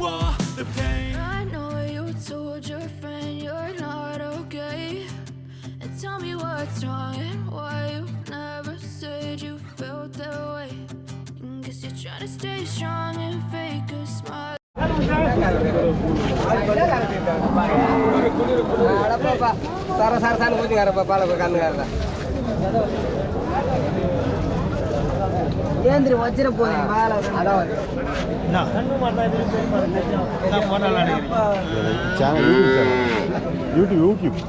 through all the pain. I know you told your friend you're not okay. And tell me what's wrong and why you never said you felt that way. And guess you're trying to stay strong and fake a smile. அடப்பாப்பா சர சரசான்னு ஊற்றிக்காரப்பா பாலக்கு கண்ணுக்காரதா ஏந்திரி வச்சிட அதான். Channel YouTube channel YouTube YouTube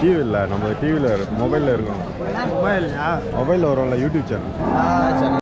டிவியில நம்ம டிவியில் மொபைலில் இருக்கும் மொபைலில் வரும்ல யூடியூப் சேனல்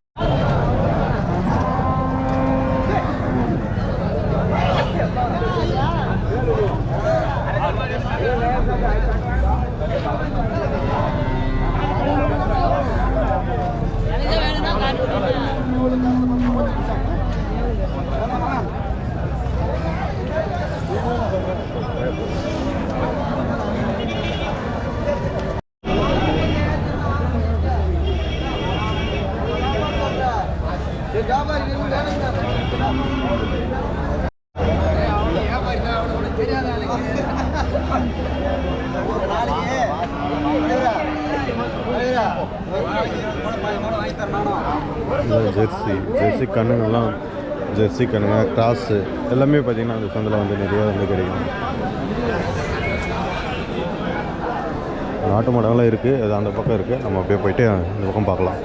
இந்த ஜெர்சி ஜெர்சி கண்ணுங்கள்லாம் ஜெர்சி கிராஸு எல்லாமே பார்த்திங்கன்னா அந்த சந்தில் வந்து நிறைய வந்து கிடைக்கும். நாட்டு மாடெல்லாம் இருக்குது அது அந்த பக்கம் இருக்குது நம்ம அப்படியே போயிட்டு இந்த பக்கம் பார்க்கலாம்.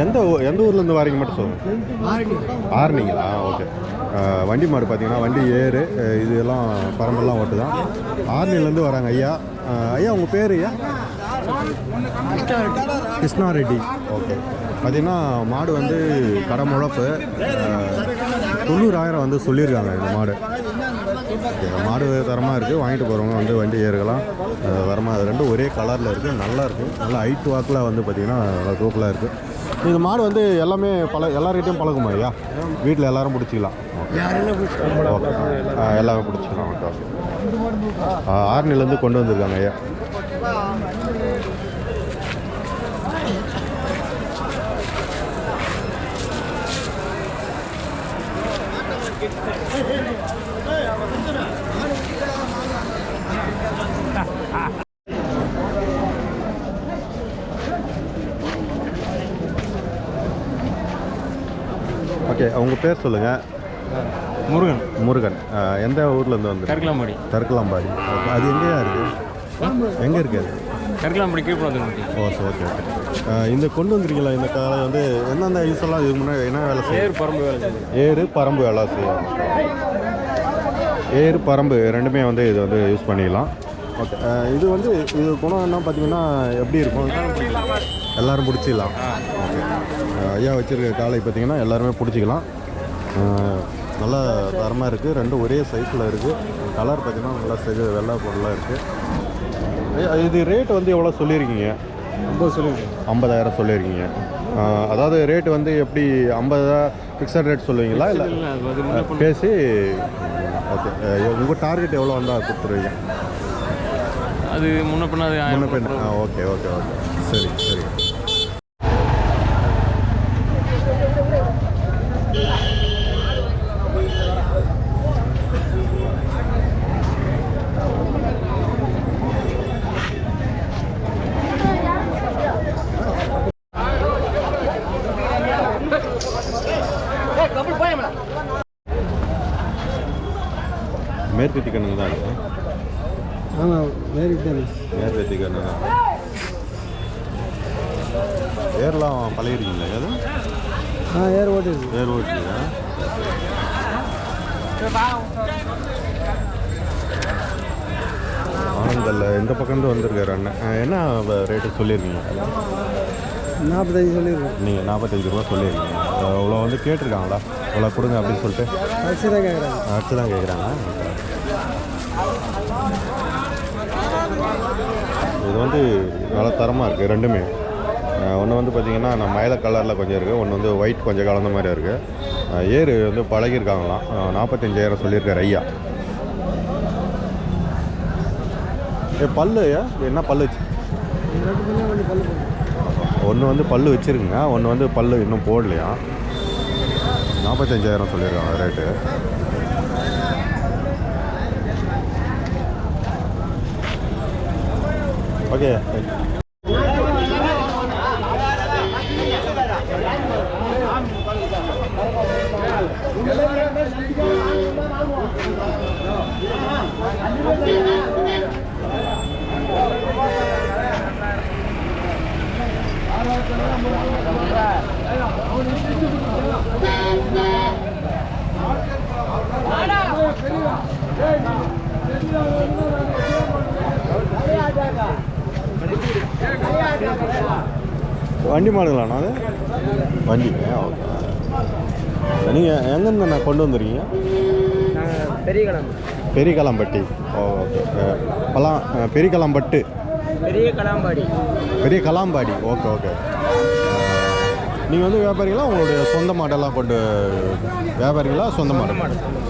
எந்த ஊ- எந்த ஊர்லேருந்து வரீங்க மட்டும் சொல்லுங்கள் ஆரணிங்களா? ஓகே. வண்டி மாடு பார்த்தீங்கன்னா வண்டி ஏறு இதெல்லாம் பரம்பெல்லாம் ஓட்டு தான் ஆரணிலேருந்து வராங்க ஐயா. ஐயா உங்கள் பேர் ஐயா? கிருஷ்ணா ரெட்டி ஓகே. பார்த்தீங்கன்னா மாடு வந்து கடை முழப்பு. தொண்ணூறாயிரம் வந்து சொல்லியிருக்காங்க இந்த மாடு. மாடு தரமாக இருக்குது வாங்கிட்டு போகிறவங்க வந்து வண்டி ஏறுகலாம் அஹ், தரமாக அது ரெண்டும் ஒரே கலரில் இருக்குது நல்லா இருக்குது நல்லா ஹைட் வாக்கில் வந்து பார்த்திங்கன்னா நல்லா தூக்கில் இருக்குது இந்த மாடு வந்து எல்லாமே பழ எல்லார்கிட்டையும் பழகுமா ஐயா? வீட்டில் எல்லாரும் பிடிச்சிக்கலாம். எல்லாமே பிடிச்சிக்கலாம். Okay okay. ஆ, ஆரணிலேருந்து கொண்டு வந்திருக்காங்க ஐயா. ஓகே அவங்க பேர் சொல்லுங்கள் முருகன். முருகன். எந்த ஊர்லேருந்து வந்து கருக்கலாம்பாடி கருக்கலாம்பாடி அது எங்கேயா இருக்குது எங்கே இருக்குது அது? கீழ்ப்புறம் ஓ ஓகே ஓகே இந்த கொண்டு வந்துருக்கீங்களா? இந்த காலை வந்து எந்தெந்த எல்லாம் இதுக்கு முன்னாடி என்ன வேலை செய்யும் பேர் பரம்பு வேலை செய்யுது. ஏறு பரம்பு எல்லாம் செய்யும் ஏறு பரம்பு ரெண்டுமே வந்து இது வந்து யூஸ் பண்ணிக்கலாம் ஓகே. இது வந்து இது குணம் என்ன பார்த்தீங்கன்னா எப்படி இருக்கும்? எல்லாரும் ஓகே. அஹ், ஐயா வச்சுருக்க காலை பார்த்தீங்கன்னா எல்லாருமே பிடிச்சிக்கலாம். நல்லா தரமாக இருக்குது ரெண்டும் ஒரே சைஸில் இருக்குது கலர் பார்த்தீங்கன்னா நல்லா செகு வெள்ளை பொருளாக இருக்குது இது ரேட் வந்து எவ்வளோ சொல்லியிருக்கீங்க? ஐம்பதாயிரம் சொல்லியிருக்கீங்க. அதாவது ரேட் வந்து எப்படி ஐம்பதா ஃபிக்ஸட் ரேட் சொல்லுவீங்களா? இல்லை பேசி ஓகே. உங்கள் டார்கெட் எவ்வளோ வந்தால் கொடுத்துருவீங்க? அது முன்ன பின்ன அது முன்ன பின்ன ஓகே ஓகே ஓகே. சரி சரி. மேற்கு கண்ணுங்க தான் இருக்கு ஆமாம் வெரி தானே மேற்கு கண்ணு தான் ஏர்லாம் பழகிருக்கீங்களா அது? ஆ ஏர் ஓட்டிருக்கு. ஏர் ஓட்டுறீங்க ஆனந்தல்ல இந்த பக்கம்ந்து வந்திருக்காரு அண்ணன். என்ன ரேட்டு சொல்லியிருக்கீங்க? நாற்பத்தஞ்சு சொல்லியிருக்கோம். நீங்கள் நாற்பத்தஞ்சு ரூபா சொல்லியிருக்கீங்க. இவ்வளோ வந்து கேட்டிருக்காங்களா? இவ்வளோ கொடுங்க அப்படின்னு சொல்லிட்டு. அரிசி தான் கேட்குறாங்க அடிச்சு தான் கேட்குறாங்க இது வந்து நல்ல தரமாக இருக்குது ரெண்டுமே ஒன்று வந்து பார்த்திங்கன்னா நான் மயில கலரில் கொஞ்சம் இருக்குது ஒன்று வந்து ஒயிட் கொஞ்சம் கலந்த மாதிரி இருக்குது ஏறு வந்து பழகியிருக்காங்களாம். நாற்பத்தஞ்சாயிரம் சொல்லியிருக்காரு ஐயா. ஏ பல்லு ஐயா என்ன பல்லு வச்சு? ஒன்று வந்து பல்லு வச்சுருக்குங்க ஒன்று வந்து பல்லு இன்னும் போடலையா நாற்பத்தஞ்சாயிரம் சொல்லியிருக்காங்க ரேட்டு ஓகே வண்டி மாடுங்களாண்ணா அது? வண்டி. ஓகே. நீங்கள் எங்கேருந்து நான் கொண்டு வந்துருக்கீங்க? நாங்கள் பெரிய கிழமை பெரியகலாம்பட்டி. ஓ ஓகே. பலாம் பெரியகலாம்பட்டு பெரிய கலாம்பாடி பெரிய கலாம்பாடி ஓகே ஓகே. நீங்கள் வந்து வியாபாரிகளா உங்களுடைய சொந்த மாடெல்லாம் கொண்டு வியாபாரிகளா சொந்த மாடு?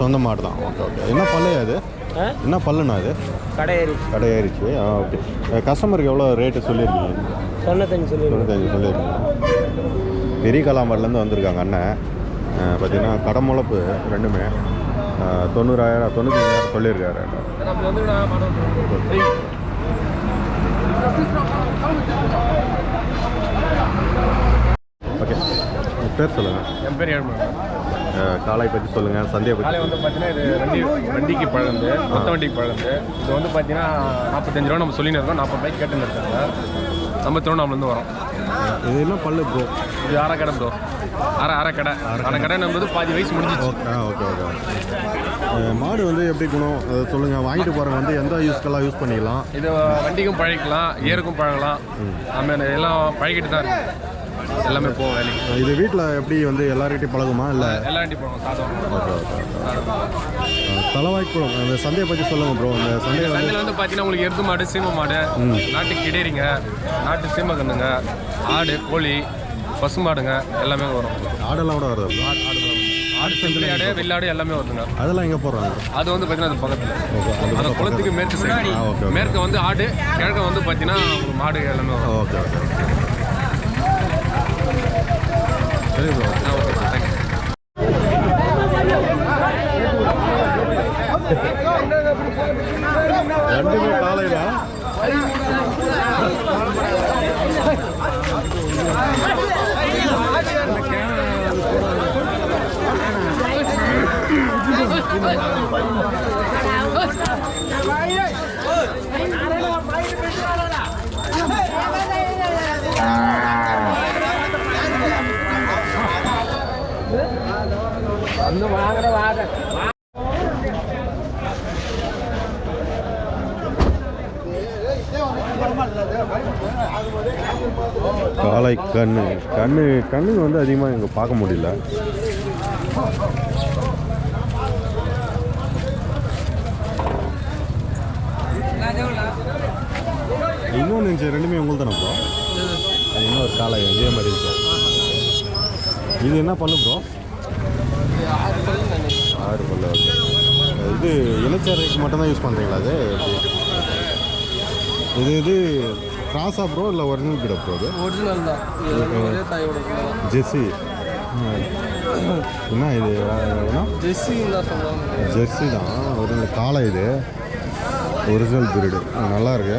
சொந்த மாடு தான். Okay okay. என்ன பல்லையா அது? என்ன பல்லுண்ணா அது? கடை ஏறி. கடை ஏறிச்சு. ஆ ஓகே. கஸ்டமருக்கு எவ்வளோ ரேட்டு சொல்லியிருக்கீங்க? தொண்ணூத்தஞ்சு சொல்லியிருக்கோம் தொண்ணூத்தஞ்சு சொல்லியிருக்கீங்க. பெரிய கலாம்பாடிலேருந்து வந்திருக்காங்க அண்ணன். பார்த்தீங்கன்னா கடமுளப்பு ரெண்டுமே. தொண்ணூறாயிரம் தொண்ணூத்தஞ்சாயிரம் சொல்லியிருக்காரு. ஓகே. பேர் சொல்லுங்கள் என் பேர் காலை பற்றி சொல்லுங்கள் சந்தையை காலை பற்றி வந்து பார்த்தீங்கன்னா இது வண்டி வண்டிக்கு பழகுந்து மொத்த வண்டிக்கு பழகுந்து இது வந்து பார்த்தீங்கன்னா நாற்பத்தஞ்சு ரூபா நம்ம சொல்லின்னு இருக்கோம் நாற்பது ரூபாய்க்கு கேட்டுன்னு இருக்காங்க. நம்ம திருவண்ணாமலேருந்து வரோம். இது என்ன பல்லு ப்ரோ இது அரை கடை ப்ரோ அரை அரை கடை. அரை கடை. நம்ம பாதி வயசு முடிஞ்சிச்சு. Okay okay okay. மாடு வந்து எப்படி குணம்? சொல்லுங்கள் வாங்கிட்டு போகிறவங்க வந்து எந்த யூஸ்க்கெல்லாம் யூஸ் பண்ணிக்கலாம்? இது வண்டிக்கும் பழகிக்கலாம் ஏருக்கும் பழகலாம். ஆமாம் எல்லாம் பழகிட்டு தான் இருக்கு. எல்லாமே போகும் வேலைக்கு. இது வீட்டில் எப்படி வந்து எல்லார்கிட்டையும் பழகுமா இல்லை? எல்லா வண்டி போகணும் சாதம் ஓகே ஓகே தலைவாய்க்குளம் அந்த சந்தையை பற்றி சொல்லுங்கள் ப்ரோ அந்த சந்தையை சந்தையில் வந்து பார்த்தீங்கன்னா உங்களுக்கு எருது மாடு சீம மாடு நாட்டு கிடேரிங்க நாட்டு சீம கண்ணுங்க ஆடு கோழி பசு மாடுங்க எல்லாமே வரும். ஆடெல்லாம் கூட வருது. ஆடு செம்பிளி ஆடு வெள்ளாடு எல்லாமே வருதுங்க. அதெல்லாம் எங்கே போடுறாங்க அது வந்து பார்த்தீங்கன்னா அது பக்கத்தில். அந்த குளத்துக்கு மேற்கு சைடு. மேற்கு வந்து ஆடு கிழக்கு வந்து பார்த்தீங்கன்னா மாடு எல்லாமே வரும். Okay okay. சரி bro okay sir thank you ரெண்டுமே காளை கண்ணு. கண்ணு கண்ணு வந்து அதிகமாக இங்கே பார்க்க முடியல. இன்னொன்று இருந்துச்சு ரெண்டுமே உங்களுக்கு தானே ப்ரோ இன்னொரு காளை இதே மாதிரி இருக்கு இது என்ன பண்ணு ப்ரோ ஆறு பல்லு okay. இது இனச்சேரைக்கு மட்டும்தான் யூஸ் பண்ணுறீங்களா அது? இது இது கிராஸா ப்ரோ இல்லை ஒரிஜினல் கிட ப்ரோ அது? ஒரிஜினல் தான். ஒரே. ஜெர்சி என்ன இது? என்ன? ஜெர்சின்னு தான் ஜெர்சி தான். ஒரிஜினல் காளை இது. ஒரிஜினல் பிரீடு நல்லா இருக்கு.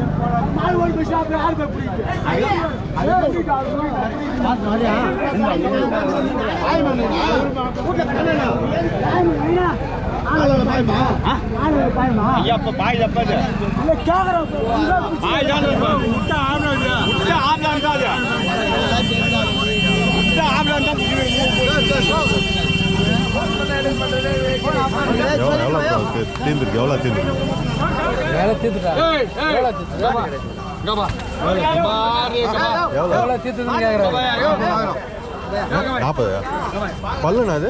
இது நாற்பத்தஞ்சாயிரம் சொல்லுங்க நாற்பத்தஞ்சாயிரம் சொல்லியிருக்காங்க ப்ரோ பசுமாடு எவ்வளோ எவ்வளோ ப்ரோ தீர்ந்துருக்கு எவ்வளோ தீர்ந்துருக்கு வேலை தீர்த்துட்டா? வேலை தீர்த்துட்டா? எவ்வளோ வேலை தீர்த்துன்னு கேட்குறாங்க நாற்பது. பல்லுண்ணா அது?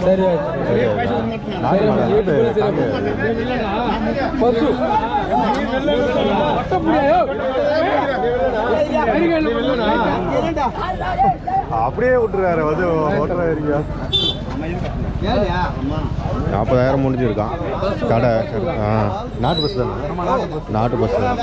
சரி அப்படியே விட்டுருக்காரு. வந்து ஓட்டுறாருங்க நாற்பதாயிரம் முடிஞ்சிருக்கான். கடை ஆ. நாட்டு பஸ் தானே? நாட்டு பஸ் தான்?